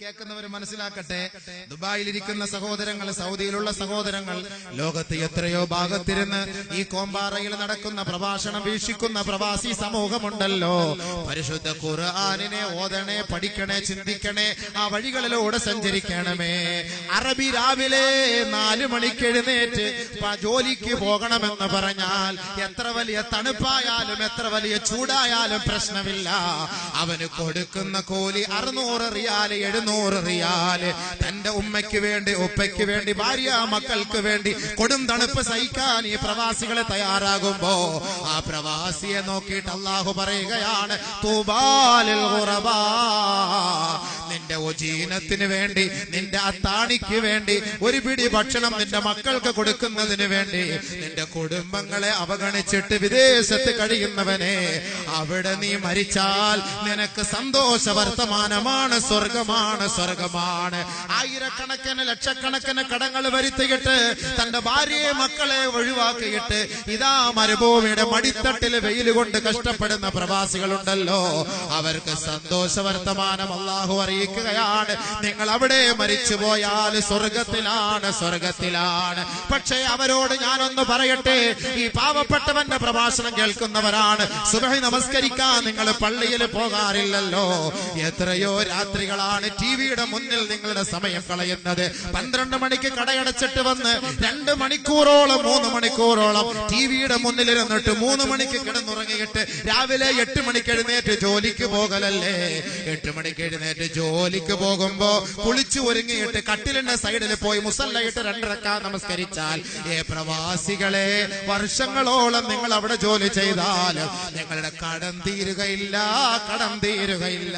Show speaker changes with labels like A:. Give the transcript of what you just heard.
A: കേൾക്കുന്നവർ മനസ്സിലാക്കട്ടെ. ദുബായിലിരിക്കുന്ന സഹോദരങ്ങൾ സൗദിയിലുള്ള സഹോദരങ്ങൾ ലോകത്ത് എത്രയോ ഭാഗത്തിരുന്ന് ഈ കോമ്പാറയിൽ നടക്കുന്ന പ്രഭാഷണം വീക്ഷിക്കുന്ന പ്രവാസി സമൂഹമുണ്ടല്ലോ. പരിശുദ്ധ ഖുർആാനിനെ ഓതണേ പഠിക്കണേ ചിന്തിക്കണേ ആ വഴികളിലൂടെ സഞ്ചരിക്കണമേ. അറബി രാവിലെ നാലു മണിക്ക് എഴുന്നേറ്റ് ജോലിക്ക് പോകണമെന്ന് പറഞ്ഞാൽ എത്ര വലിയ തണുപ്പായാലും എത്ര വലിയ ചൂടായാലും പ്രശ്നമില്ല. അവന് കൊടുക്കുന്ന കൂലി അറുന്നൂറ് റിയാൽ എഴുന്നൂറ് റിയാൽ തന്റെ ഉമ്മയ്ക്ക് വേണ്ടി ഉപ്പയ്ക്ക് വേണ്ടി ഭാര്യ മക്കൾക്ക് വേണ്ടി കൊടും തണുപ്പ് സഹിക്കാൻ ഈ പ്രവാസികളെ തയ്യാറാകുമ്പോ ആ പ്രവാസിയെ നോക്കിയിട്ട് അള്ളാഹു പറയുകയാണ് തൂബാലിൽ. നിന്റെ ഉജീനത്തിന് വേണ്ടി നിന്റെ അത്താണിക്ക് വേണ്ടി ഒരു പിടി ഭക്ഷണം നിന്റെ മക്കൾക്ക് കൊടുക്കുന്നതിന് വേണ്ടി നിന്റെ കുടുംബങ്ങളെ അവഗണിച്ചിട്ട് വിദേശത്ത് കഴിയുന്നവനെ അവിടെ നീ മരിച്ചാൽ നിനക്ക് സന്തോഷ വർത്തമാനമാണ് സ്വർഗമാണ് സ്വർഗമാണ്. ആയിരക്കണക്കിന് ലക്ഷക്കണക്കിന് കടങ്ങൾ വരുത്തിയിട്ട് തന്റെ ഭാര്യയെ മക്കളെ ഒഴിവാക്കിയിട്ട് ഇതാ മരുഭൂമിയുടെ മടിത്തട്ടിൽ വെയിൽ കൊണ്ട് കഷ്ടപ്പെടുന്ന പ്രവാസികളുണ്ടല്ലോ. അവർക്ക് സന്തോഷ വർത്തമാനം അള്ളാഹു അറിയിക്കുകയാണ് നിങ്ങൾ അവിടെ മരിച്ചു പോയാൽ സ്വർഗത്തിലാണ് സ്വർഗത്തിലാണ്. പക്ഷേ അവരോട് ഞാനൊന്ന് പറയട്ടെ. ഈ പാവപ്പെട്ടവന്റെ പ്രഭാഷണം കേൾക്കുന്നവരാണ്. സുബഹി നമസ്കരിക്കാൻ നിങ്ങൾ പള്ളിയിൽ പോകാറില്ലല്ലോ. എത്രയോ രാത്രികളാണ് ടി വിയുടെ മുന്നിൽ നിങ്ങളുടെ സമയം കളയുന്നത്. പന്ത്രണ്ട് മണിക്ക് കടയടച്ചിട്ട് വന്ന് രണ്ട് മണിക്കൂറോളം മൂന്ന് മണിക്കൂറോളം ടിവിയുടെ മുന്നിൽ ഇരുന്നിട്ട് മൂന്ന് മണിക്ക് കിടന്നുറങ്ങിയിട്ട് രാവിലെ എട്ട് മണിക്ക് എഴുന്നേറ്റ് ജോലിക്ക് പോകലല്ലേ? എട്ട് മണിക്ക് എഴുന്നേറ്റ് ജോലിക്ക് പോകുമ്പോ കുളിച്ചു ഒരുങ്ങിയിട്ട് കട്ടിലിന്റെ സൈഡിൽ പോയി മുസല്ലയിട്ട് രണ്ടിറക്കാൻ നമസ്കരിച്ചാൽ ഏ പ്രവാസികളെ വർഷങ്ങളോളം നിങ്ങൾ അവിടെ ജോലി ചെയ്താൽ നിങ്ങളുടെ കടം തീരുകയില്ല കടം തീരുകയില്ല.